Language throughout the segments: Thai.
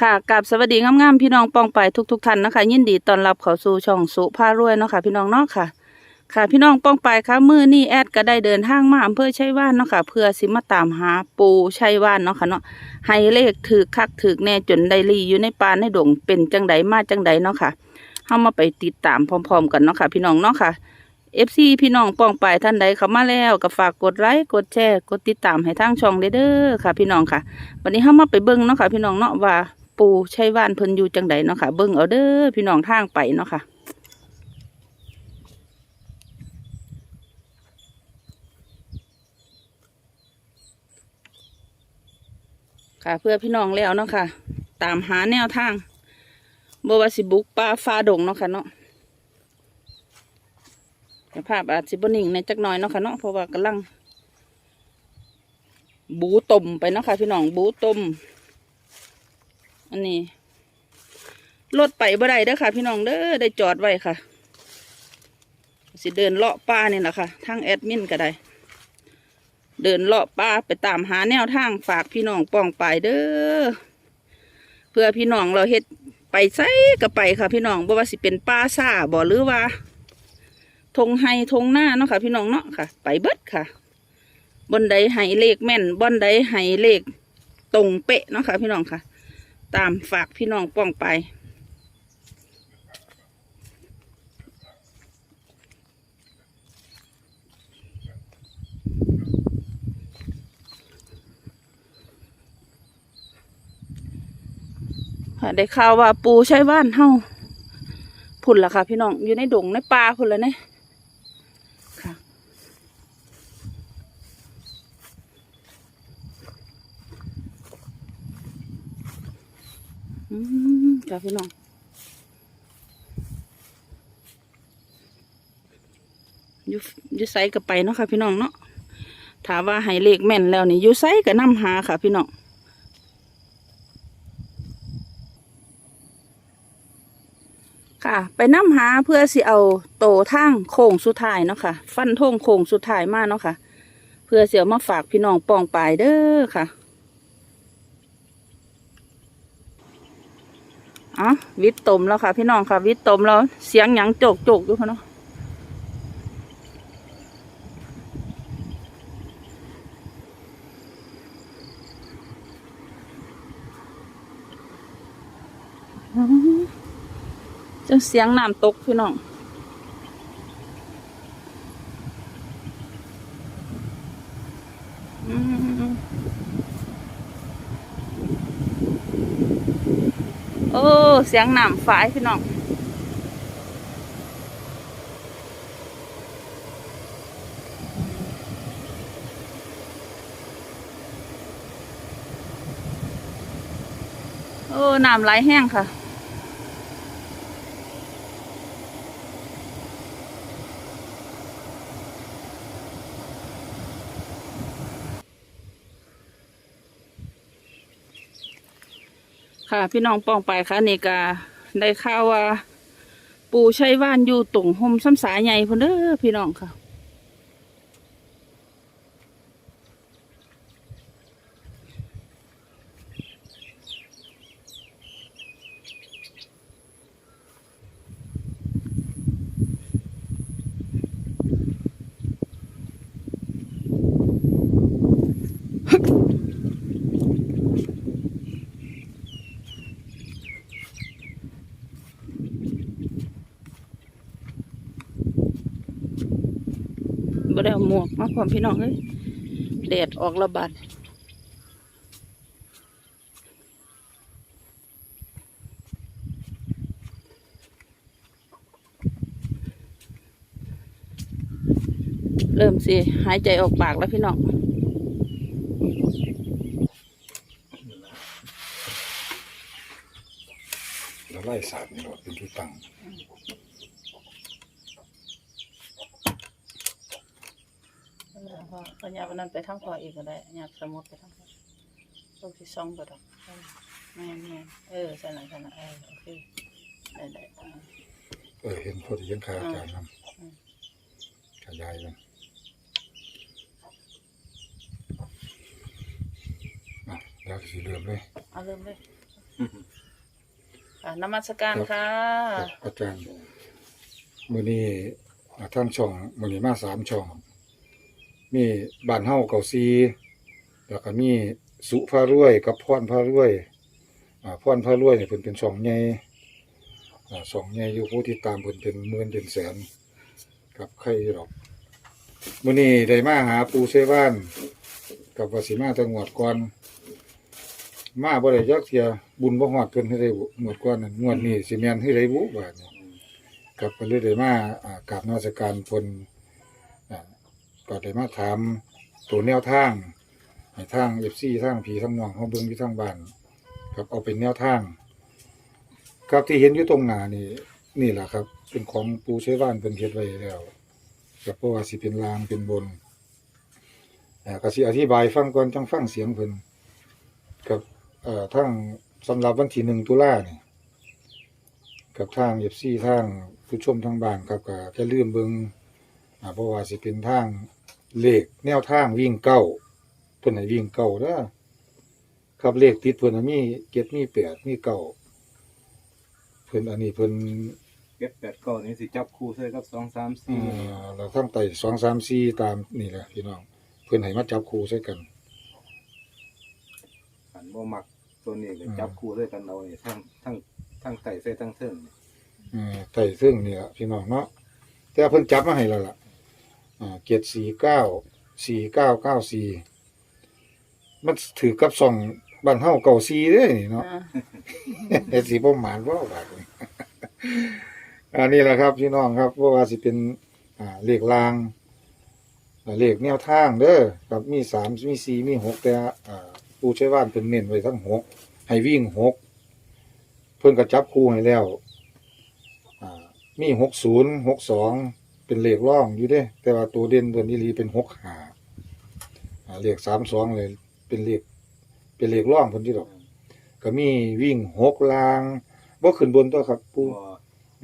ค่ะกับสวัสดีงามๆพี่น้องปองไปทุกๆท่านนะคะ ยินดีต้อนรับเข้าสู่ช่องสุภารวยเนาะค่ะพี่น้องเนาะค่ะ ค่ะพี่น้องปองไปค่ะมือนี่แอดก็ได้เดินทางมาอำเภอชัยว่านเนาะค่ะ เพื่อสิมาตามหาปูชัยว่านเนาะค่ะเนาะให้เลขถือคักถือแน่จนได้ลีอยู่ในป่าในดงเป็นจังใดมาจังใดเนาะค่ะเฮามาไปติดตามพร้อม ๆ กันเนาะค่ะ พี่น้องเนาะค่ะ FC พี่น้องปองไปท่านใดเข้ามาแล้วก็ฝากกดไลค์กดแชร์กดติดตามให้ทางช่องเด้อเด้อค่ะ พี่น้องค่ะ วันนี้เฮามาไปเบิ่งเนาะค่ะ พี่น้องเนาะว่า ปูใชัยว่านเพิ่นอยู่จังใดเนาะค่ะ เบิ่งเอาเด้อพี่น้องทางไปเนาะค่ะค่ะเพื่อพี่น้องแล้วเนาะค่ะ ตามหาแนวทางบวาสิบุกป่าฟ้าดงเนาะค่ะเนาะแต่ภาพอาจสิบนิ่งในจักหน่อยเนาะค่ะเนาะเพราะว่ากำลัง บูต้มไปเนาะค่ะพี่น้องบูต้ม อันนี้รถไปบ่ได้เด้อค่ะ พี่น้องเด้อได้จอดไว้ค่ะ สิเดินเลาะป่านี่แหละค่ะทางแอดมินก็ได้ เดินเลาะป่าไปตามหาแนวทางฝากพี่น้องป้องไปเด้อเพื่อพี่น้องเราเฮ็ดไปไสก็ไปค่ะ พี่น้องบ่ว่าสิเป็นป่าซ่าบ่หรือว่าทงไฮทงหน้าเนาะค่ะ พี่น้องเนาะค่ะ ไปเบิดค่ะบนใดให้เลขแม่นบนใดให้เลขตรงเป๊ะเนาะค่ะ พี่น้องค่ะ ตามฝากพี่น้องป้องไป ค่ะได้ข่าวว่าปูใช้บ้านเฮาพุ่นละค่ะ พี่น้องอยู่ในดงในป่าพุ่นละเนี่ยค่ะอื มค่ะพี่น้องยูยูไซก็ไปเนาะค่ะพี่น้องเนาะถามว่าให้เลขแม่นแล้วนี่ยูไซก็นำหาค่ะพี่น้องค่ะ ไปน้ำหาเพื่อสิเอาโตทางโค้งสุดท้ายเนาะค่ะ ฟันทงโค้งสุดท้ายมาเนาะค่ะ เพื่อเสียวมาฝากพี่น้องปองปลายเด้อค่ะ อ๋อวิทย์ตมแล้วค่ะ พี่น้องค่ะ วิทย์ตมแล้วเสียงหยังโจกโจกอยู่ค่ะเนาะอืมจังเสียงน้ำตกพี่น้อง อืมโอ้ เสียงน้ำฝายพี่น้องโอ้น้ำไหลแห้งค่ะ ค่ะ พี่น้องปองไปค่ะนี่กาได้ข่าวว่า ปู่ชัยว่านอยู่ตรงห่มซ้ำสายใหญ่พุ่นเด้อพี่น้องค่ะ ได้เอาหมวกมาพร้อมพี่น้องเอ้ยแดดออกระบาดเริ่มสิหายใจออกปากแล้วพี่น้องแล้วไล่สาดนี่หรอเป็นที่ตั้ง พญาวันนั้นไปทั้งพออีกก็ได้ญาติสมุดไปทั้งพอลูกที่สองก็ได้แม่แม่เออใช่ไหมใช่ไหมเออโอเคได้ได้อ่าเออเห็นพอดียังคาอาจารย์นอืมำขยายมันอะแล้วก็สีเหลืองเลยเอาเริ่มเลยอ่านมัสการค่ะครับอาจารย์มื้อนี้อ่าทั้งช่องมื้อนี้มาสามช่อง มีบ้านเฮาเก่าซีแล้วก็มีสุพารวยกับพรพารวยอ่าพรพารวยเนี่ยเพิ่นเป็นช่องใหญ่อ่าช่องใหญ่อยู่ผู้ที่ตามเพิ่นเป็นหมื่นเป็นแสนกับใครหรอกมื้อนี้ได้มาหาปูเซบ้านกับวสิมาจังหวัดก่อนมาบ่ได้ยักเทียบุญบ่ฮอดเพิ่นให้ได้บุงวดก่อนนั่นงวดนี้สิแม่นให้ได้บุบาดนี้กับเพิ่นเลยได้มาอ่ากราบนมัสการเพิ่น ก็ได้มาถามตัวแนวทางให้ทาง FC ทางพี่ทางน้องเฮาเบิ่งอยู่ทางบ้านครับเอาเป็นแนวทาง ครับที่เห็นอยู่ตรงหน้านี่นี่แหละครับ เป็นของปูใช้บ้านเพิ่นเฮ็ดไว้แล้วกับเพราะว่าสิเป็นลางเป็นบนอ่ก็สิอธิบายฟังก่อนจังฟังเสียงเพิ่นกับเอ่อทั้งสำหรับวันที่หนึ่งตุลาเนี่ยกับทางเอฟซีทางผู้ชมทางบ้านครับก็จะลืมเบิง อ่าเพราะว่าสิเป็นทางเลขแนวทางวิ่งเก้าเพิ่นให้วิ่งเก้าเด้อครับเลขติดเพิ่นน่ะมีเจ็ดมีแปดมีเก้าเพิ่นอันนี้เพิ่นเก็บแปดเก้านี่สิจับคู่ใส่กับสองสามเอ่สี่อเราทั้งไต่สองสามสี่ตามนี่แหละพี่น้อง เพิ่นให้มาจับคู่ใส่กัน ขันบ่มักตัวนี้ก็จับคู่ด้วยกันเอานี่ทั้งทั้งทั้งไต่ใส่ทั้งเทิงนี่ เอ่อไต่ซึ่งนี่ละพี่น้องเนาะแต่เพิ่นจับมาให้แล้วล่ะ อ่าเจ็ดสี่เก้าสี่เก้าเก้าสี่มันถือกับสองบ้านเฮาเก่าซีเด้นี่เนาะ อ่าเฮ็ดสิบ่หมานบ่บาดนี้อันนี้แหละครับพี่น้องครับเพราะว่าสิเป็นอ่าเลขรางอ่าเลขแนวทางเด้อครับมีสามมีสี่มีหกแต่อ่าผู้ใช้ว่านเพิ่นเน้นไว้ทั้งหกให้วิ่งหกเพิ่นก็จับคู่ให้แล้วอ่ามีหกศูนย์หกสอง เป็นเลขร่องอยู่เด้ แต่ว่าตัวเด่นตัวนี้ลีเป็นหกหาอ่าเลขสามสองเลย เป็นเลขเป็นเลขร่องเพิ่นที่ดอก ก็มีวิ่งหกลางบ่ขึ้นบนตัวครับปูบ่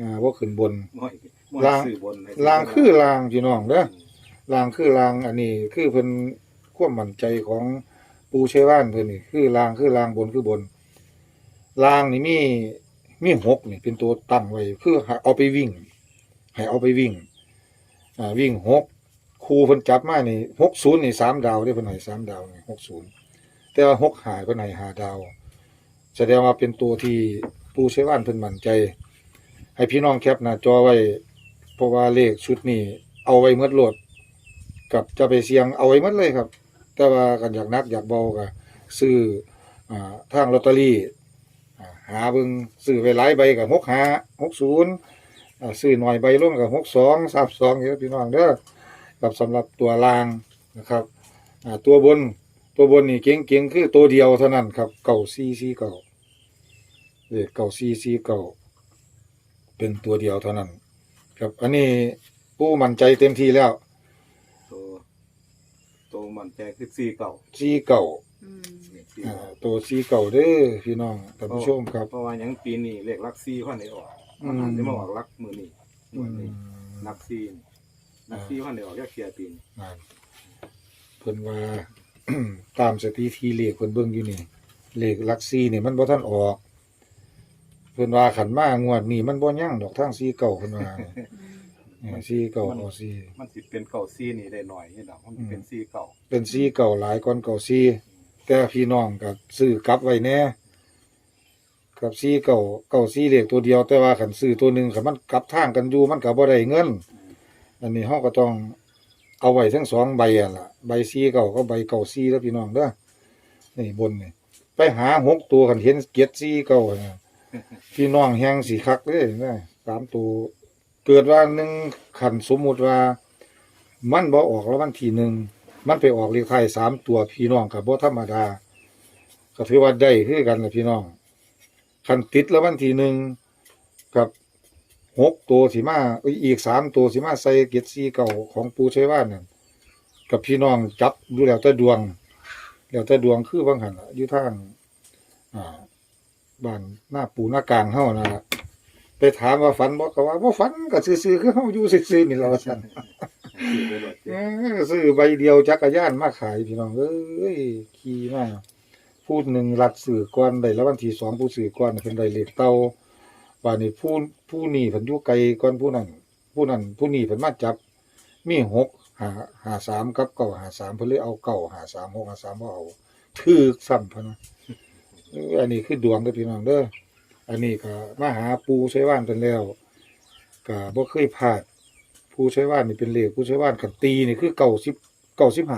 อ่าบ่ขึ้นบนบ่ให้บ่ลางให้ซื้อบนให้ลางคือลางพี่น้องเด้อลางคือลางอันนี้คือเพิ่นความมั่นใจของปูชัยว่านเพิ่นนี่คือลางคือลางบนคือบนลางนี่มีมีหกนี่เป็นตัวตั้งไว้คือให้เอาไปวิ่ง ให้เอาไปวิ่ง อ่าวิ่งหกครูเพิ่นจับมานี่หกศูนย์นี่สามดาวได้เพิ่นให้สามดาวนี่หกศูนย์แต่ว่าหกหายเพิ่นให้หาดาว แสดงว่าเป็นตัวที่ปูใช้ว่านเพิ่นมั่นใจ ให้พี่น้องแคปหน้าจอไว้ เพราะว่าเลขชุดนี้เอาไว้เมื่อโหลด กับจะไปเสียงเอาไว้หมดเลยครับ แต่ว่ากันอยากนักอยากเบาก็ซื้ออ่าทางลอตเตอรี่อ่าหาเบิ่งซื้อไว้หลายใบกับหกหาหกศูนย์ ซื้อหน่อยใบร่วมกับหกสองสามสองเยอะพี่น้องเด้อกับสำหรับตัวรางนะครับอ่าตัวบนตัวบนนี่เก่งๆคือตัวเดียวเท่านั้นครับเก่าซีซีเก่าเลขเก่าซีซีเก่าเป็นตัวเดียวเท่านั้น ครับ อันนี้ผู้มั่นใจเต็มที่แล้วตัวตัวมันใจคือสี่เก้าซีเก่าอืมนี่สี่อ่าเก้าตัวซีเก่าเด้อพี่น้องท่านผู้ชมครับเพราะว่าหยังปีนี้เลขหลักสี่พันได้ออกอื มมันหันได้มาออกหลักมือนี้อืมือมนี้หลักสี่นี่หลักสี่พันได้ออกแค่เคลียร์ปีนี้นั่นเพิ่นว่า ตามสถิติเลขเพิ่นเบิ่งอยู่นี่เลขหลักซีนี่มันบ่ทันออก เพิ่นว่าขันมางวดนี้มันบ่ยั่งดอกทางซีเก่าเพิ่นว่าเนี่ยซีเก่าเอาซีมันสิเป็นเก้าสี่นี่ได้หน่อยนี่ดอกมันสิเป็นสี่เก้าเป็นซีเก่าหลายก่อนเก่าซีแต่พี่น้องก็ซื้อกลับไว้แน่ กับซีเก่าเก่าซีเหลขตัวเดียวแต่ว่าขันซื้อตัวหนึ่งขันมันกลับทางกันอยู่มันก็บ่ได้เงิน อันนี้เฮาก็ต้องเอาไว้ทั้งสองใบอะล่ะใบซีเก่าก็ใบเก่าซีแล้วพี่น้องเด้อนี่บนนี่ไปหาหกตัวกันเห็นเกียรซีเก่าเนี่ยพี่น้องแฮงสีคักเลยนะสามตัวเกิดว่าหนึ่งขันสมมุติว่า มันบ่ออกแล้ววันทีหนึ่งมันไปออกเลขไทยสามตัวพี่น้องกับบ่ธรรมดาก็ถือว่าได้คือกันนะพี่น้อง คันติดแล้ววันที่หนึ่งกับหกตัวสิมาเอ้ยอีกสามตัวสิมาใส่เกียรติซีเก่าของปูชัยว่านนั่นกับพี่น้องจับดูแล้วแต่ดวง แล้วแต่ดวงคือบางหันล่ะอยู่ทางอ่าบ้านหน้าปูหน้ากลางเฮานะล่ะไปถามว่าฝันบ่ก็ว่าบ่ฝันก็ซื่อๆคือเฮาอยู่ซื่อๆนี่ล่ะว่าซั่นซื้อไปหมดเออซื้อใบเดียวจักรยานมาขายพี่น้องเอ้ยขี่มาฝ ผู้หนึ่งรัดสื่อก่อนได้แล้ววันที่สองผู้สื่อก่อนเพิ่นได้เลขเตาว่านี่ผู้ผู้นี้เพิ่นอยู่ไกลก่อนผู้นั้นผู้นั้นผู้นี้เพิ่นมาจับ มีหกหาหาสามกับเก้าหาสามเพิ่นเลยเอาเก้าหาสามหกหาสามบ่เอาถือซ้ำพะนะอันนี้คือดวงเด้อพี่น้องเด้ออันนี้ก็มาหาปูใช้ว่านกันแล้วก็บ่เคยพลาดผู้ใช้ว่านนี่เป็นเลขผู้ใช้ว่านกันตีนี่คือเก้าสิบเก้าสิบหา